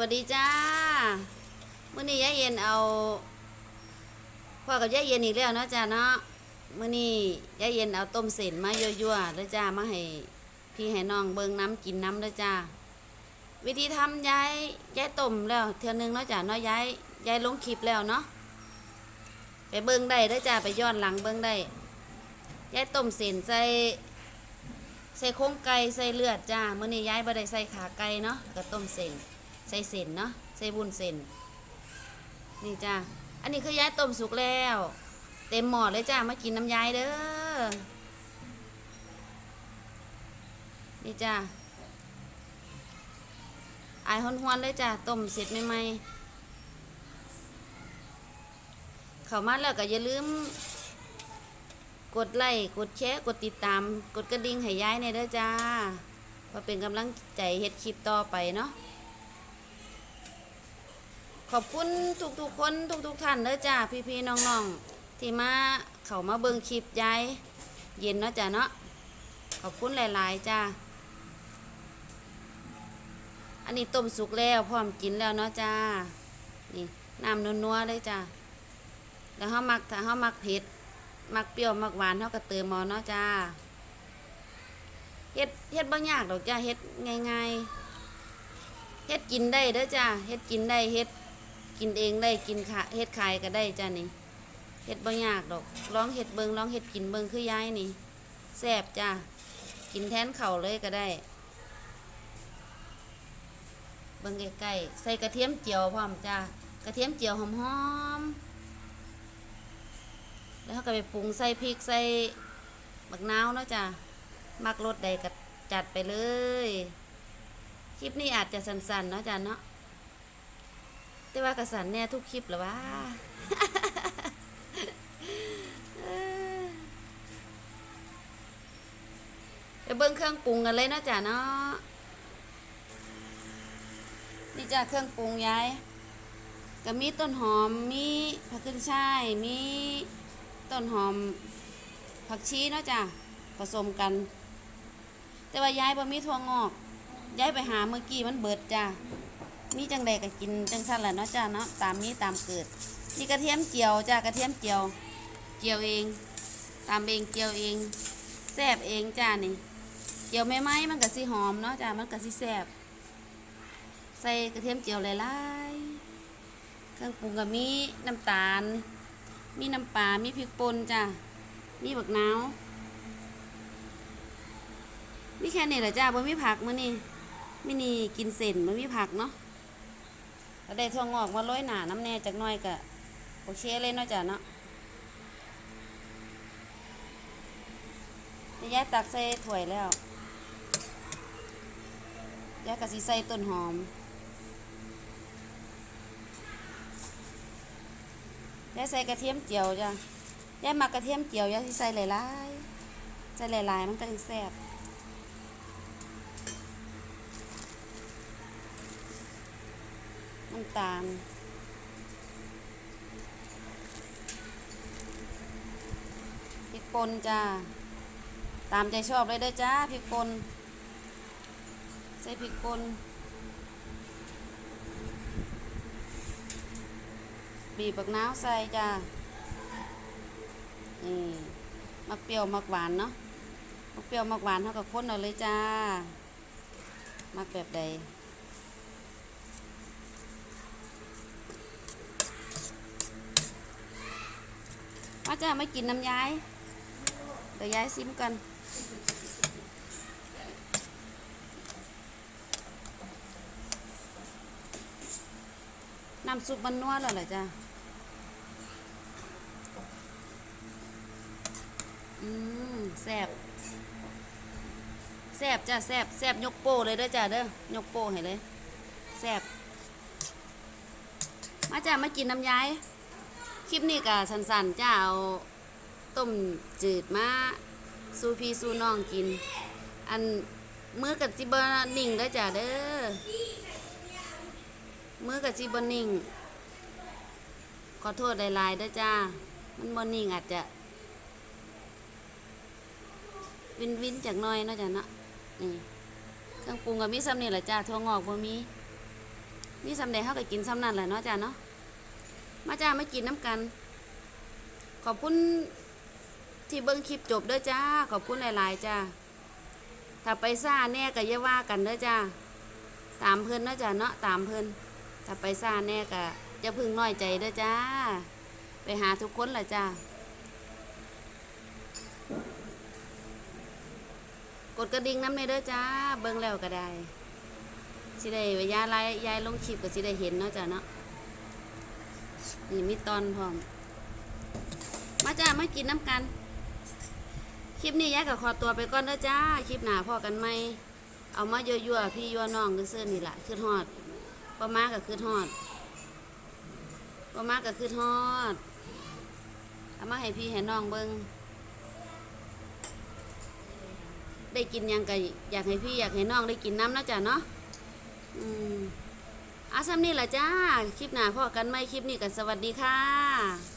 วัสดีจ้ามื่อนี้ยายเย็นเอาพ่อกับยายเย็นอีกแล้วเนาะจ้าเนาะมื่อนี้ยายเย็นเอาต้มเส้นมายั่วๆแล้วจ้ามาให้พี่ให้น้องเบิ่งน้ำกินน้ำแล้วจ้าวิธีทำยายยายต้มแล้วเทื่อนึงเนาะจ้าเนาะยายยายลงคลิปแล้วเนาะไปเบิ่งได้เด้อจ้าไปย้อนหลังเบิ่งได้ยายต้มเส้นใส่ใส่โครงไก่ใส่เลือดจ้ามื้อนี้ย้ายบ่ได้ใส่ขาไก่เนาะก็ต้มเส้น ใส่เส้นเนาะใส่บุญเส้นนี่จ้าอันนี้คือย้ายต้มสุกแล้ว เต็มหม้อเลยจ้ามากินน้ำยายเด้อนี่จ้าอายฮอนเลยจ้าต้มเสร็จใหม่ๆเข้ามาแล้วก็อย่าลืม กดไลค์กดแชร์กดติดตาม กดกระดิ่งให้ย้ายในเด้อจ้าเพื่อเป็นกำลังใจเฮ็ดคลิปต่อไปเนาะ ขอบคุณทุกๆคนทุกๆท่านเด้อจ้าพี่ๆน้องๆ ที่มาเข้ามาเบิ่งคลิปยายเย็นเนาะจ้าเนาะขอบคุณหลายๆจ้าอันนี้ต้มสุกแล้วพร้อมกินแล้วเนาะจ้านี่น้ำนัวๆเลยจ้าแล้วเฮามักถ้าเฮามักเผ็ดมักเปรี้ยวมักหวานเท่ากับเติมเอเนาะจ้าเฮ็ดเฮ็ดบ่ยากดอกจ้าเฮ็ดง่ายๆเฮ็ดกินได้เด้อจ้าเฮ็ดกินได้เฮ็ด กินเองได้กินขะเฮ็ดขายก็ได้จ้านี่เฮ็ดบ่ยากดอกลองเฮ็ดเบิ่งลองเฮ็ดกินเบิงคือยายนี่แซ่บจ้ากินแทนเข้าเลยก็ได้ เบิงใกล้ๆใส่กระเทียมเจียวพร้อมจ้ากระเทียมเจียวหอมๆแล้วก็ไปปรุงใส่พริกใส่บักนาวเนาะจ้ะมักรสใดก็จัดไปเลย คลิปนี้อาจจะสั้นๆเนาะจ้ะเนาะ แต่ว่ากระสันแน่ทุกคลิปหรอวะเออไปเบิ่งเครื่องปรุงกันเลยนะจ้ะเนาะนี่จ้ะเครื่องปรุงยายก็มีต้นหอมมีผักขึ้นช่ายมีต้นหอมผักชีเนาะจ้ะผสมกัน แต่ว่าย้ายบ่มีถั่วงอก ย้ายไปหาเมื่อกี้มันเบิดจ้ะ มีจังใดก็กินจังซั่นแหละเนาะจ้ะเนาะตามนี้ตามเกิดนี่กระเทียมเจียวจ้ะกระเทียมเจียว เจียวเองตามเองเจียวเองแซบเองจ้ะนี่เจียวไม่ไหมมันก็สิหอมเนาะจ้ะมันก็สิแซบใส่กระเทียมเจียวหลายๆเครื่องปรุงก็มีน้ำตาล มีน้ำปลา มีพริกป่นจ้ะมีบักนาวมีแค่นี้แหละจ้าบ่มีผักมื้อนี้มินี่กินเส้นบ่มีผักเนาะ ก็ได้ถั่วงอกมาโรยหนาน้ำแน่จักน่อยก็โอเคเลยเนาะจ้ะเนาะนี่ยายตักใส่ถ้วยแล้วยายก็สิใส่ต้นหอมยายใส่กระเทียมเจียวจ้ะยายมักกระเทียมเจียวยายสิใส่หลายๆใส่หลายๆมันก็จะแซ่บ น้ำตาลพริกป่นจ้า ตามใจชอบเลยเด้จ้าพริกป่นใส่พริกป่นบีบบักน้าวใส่จ้านี่มักเปรี้ยวมักหวานเนาะมักเปรี้ยวมักหวานเท่ากับคนเอาเลยจ้า มักแบบใด จ้าไม่กินน้ำย้าย เดี๋ยวย้ายซิมกันน้ำซุปมันนัวแล้วเหรอจ้ะอืมแซ่บแซ่บจ้ะแซ่บแซ่บยกโป้เลยเด้อจ้ะเด้อยกโป้ให้เลยแซ่บมาจ้ะมากินน้ำย้าย คลิปนี้ก็สั้นๆจ้าเอาต้มจืดมาสูพี่สูน้องกิน อันมือกับจิบนิ่งเด้จ้ะเด้อมือกับจีบนิ่ง ขอโทษหลายๆได้จ้า มันบนิ่งอาจจะ วินวินจากน้อยนะจ้ะเนาะนี่เครื่องปรุงกับมีซ้ำนี่แหละจ้าถั่วงอกบ่มีมีสำเร็จเขาก็กินซ้ำนั่นแหละเนาะจ้าเนาะ มาจ้าไมากินน้ำกัน ขอบคุณที่เบิ้งคลิปจบเด้อจ้า ขอบคุณหลาย ๆ จ้า ถ้าไปซ่าแน่ก็อย่าว่ากันเด้อจ้า ตามเพิ่นเนาะจ้าเนาะตามเพิ่นถ้าไปซ่าแน่ก็จะพึ่งน้อยใจเด้อจ้า ไปหาทุกคนละจ้ากดกระดิ่งน้ำในเด้อจ้า เบิ่งแล้วก็ได้สิได้เวลาไลฟ์ยายลงคลิปก็สิได้เห็นเนาะจ้าเนาะ นี่มีตอนพร้อม มาจ้ามากินน้ำกัน คลิปนี้ยายก็ขอตัวไปก่อนเด้อจ้า คลิปหน้าพอกันไหม เอามายั่วๆพี่ยั่วน้องซื่อนี่แหละคือฮอดประมาก็คือฮอดประมาก็คือฮอด เอามาให้พี่ให้น้องเบิงได้กินยังก็อยากให้พี่อยากให้น้องได้กินน้ำนะจ๊ะเนาะ อืม อาซ้ำนี่แหละจ้า คลิปหน้าพอกันไหมคลิปนี้กันสวัสดีค่ะ